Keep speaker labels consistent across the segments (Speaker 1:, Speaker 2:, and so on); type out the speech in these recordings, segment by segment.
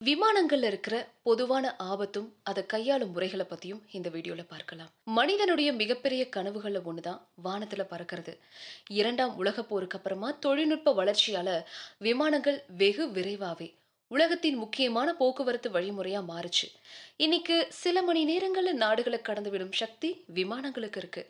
Speaker 1: விமானங்கள்ல இருக்கிற பொதுவான ஆபத்தும் அதை கையாளும் முறைகளை பத்தியும் இந்த வீடியோல பார்க்கலாம். மனிதனுடைய மிகப்பெரிய கனவுகள்ல ஒண்ணுதான் வானத்துல பறக்கிறது. இரண்டாம் உலக போருக்கு அப்புறமா தொழில்நுட்ப வளர்ச்சியால விமானங்கள் வெகு விரைவாவே உலகத்தின் முக்கியமான போக்குவரத்து வழிமுறையா மாறுச்சு. இன்னைக்கு சில மணி நேரங்கள்ல நாடுகளை கடந்துவிடும் சக்தி விமானங்களுக்கு இருக்கு.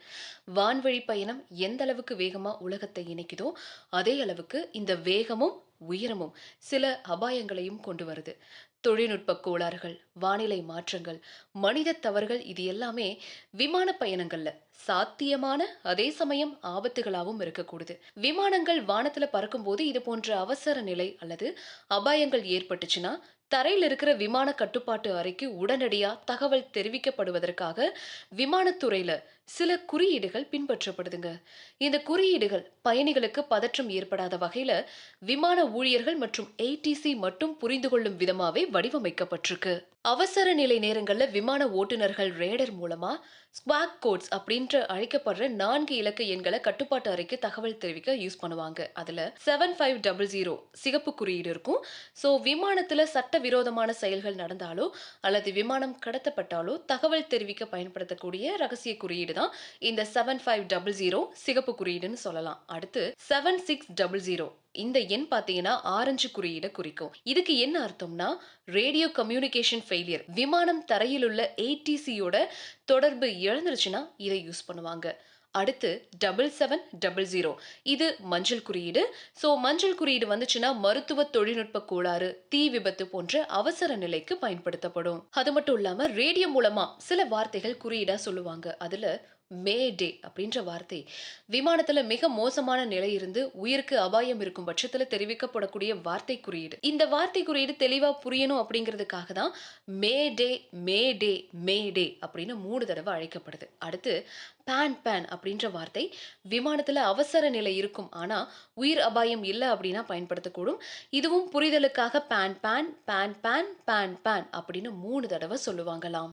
Speaker 1: வான்வழி பயணம் எந்த அளவுக்கு வேகமா உலகத்தை இணைக்குதோ அதே அளவுக்கு இந்த வேகமும் உயரமும் சில அபாயங்களையும் கொண்டு வருது. தொழில்நுட்ப கோளாறுகள் வானிலை மாற்றங்கள் மனித தவறுகள் இது எல்லாமே விமான பயணங்கள்ல சாத்தியமான அதே சமயம் ஆபத்துகளாகவும் இருக்கக்கூடுது. விமானங்கள் வானத்துல பறக்கும்போது இது போன்ற அவசர நிலை அல்லது அபாயங்கள் ஏற்பட்டுச்சுன்னா தரையில் இருக்கிற விமான கட்டுப்பாட்டு அறைக்கு உடனடியா தகவல் தெரிவிக்கப்படுவதற்காக விமானத்துறையில சில குறியீடுகள் பின்பற்றப்படுதுங்க. இந்த குறியீடுகள் பயணிகளுக்கு பதற்றம் ஏற்படாத வகையில விமான ஊழியர்கள் மற்றும் ஏடிசி மட்டும் புரிந்து கொள்ளும் விதமாவே வடிவமைக்கப்பட்டிருக்கு. அவசர நிலை நேரங்களில் விமான ஓட்டுநர்கள் ரேடர் மூலமா ஸ்குவாக் கோட்ஸ் அப்படின்ற அழைக்கப்படுற நான்கு இலக்க எண்களை கட்டுப்பாட்டு அறைக்கு தகவல் தெரிவிக்க யூஸ் பண்ணுவாங்க. அதுல செவன் ஃபைவ் டபுள் ஜீரோ சிகப்பு குறியீடு இருக்கும். ஸோ விமானத்துல சட்டவிரோதமான செயல்கள் நடந்தாலோ அல்லது விமானம் கடத்தப்பட்டாலோ தகவல் தெரிவிக்க பயன்படுத்தக்கூடிய ரகசிய குறியீடு தான் இந்த செவன் ஃபைவ் டபுள் ஜீரோ சிகப்பு குறியீடுன்னு சொல்லலாம். அடுத்து செவன் சிக்ஸ் டபுள் ஜீரோ இந்த எண் பார்த்தீங்கன்னா ஆரஞ்சு குறியீடை குறிக்கும். இதுக்கு என்ன அர்த்தம்னா ரேடியோ கம்யூனிகேஷன் ஃபெயிலியர் விமானம் தரையில் உள்ள ஏடிசியோட தொடர்பு இழந்துருச்சுன்னா இதை யூஸ் பண்ணுவாங்க. அடுத்து டபுள் செவன் டபுள் ஜீரோ இது மஞ்சள் குறியீடு. ஸோ மஞ்சள் குறியீடு வந்துச்சுன்னா மருத்துவ தொழில்நுட்ப கோளாறு தீ விபத்து போன்ற அவசர நிலைக்கு பயன்படுத்தப்படும். அது மட்டும் இல்லாம ரேடியோ மூலமா சில வார்த்தைகள் குறியீடா சொல்லுவாங்க. அதுல மே டே அப்படின்ற வார்த்தை. விமானத்துல மிக மோசமான நிலை இருந்து உயிருக்கு அபாயம் இருக்கும் பட்சத்துல தெரிவிக்கப்படக்கூடிய வார்த்தை குறியீடு. இந்த வார்த்தை குறியீடு தெளிவா புரியணும் அப்படிங்கிறதுக்காக தான் மே டே மே டே மே டே அப்படின்னு மூணு தடவை அழைக்கப்படுது. அடுத்து பேன் பேன் அப்படின்ற வார்த்தை விமானத்துல அவசர நிலை இருக்கும். ஆனா உயிர் அபாயம் இல்லை அப்படின்னா பயன்படுத்தக்கூடும். இதுவும் புரிதலுக்காக பேன் பேன் பேன் பேன் பேன் பேன் அப்படின்னு மூணு தடவை சொல்லுவாங்களாம்.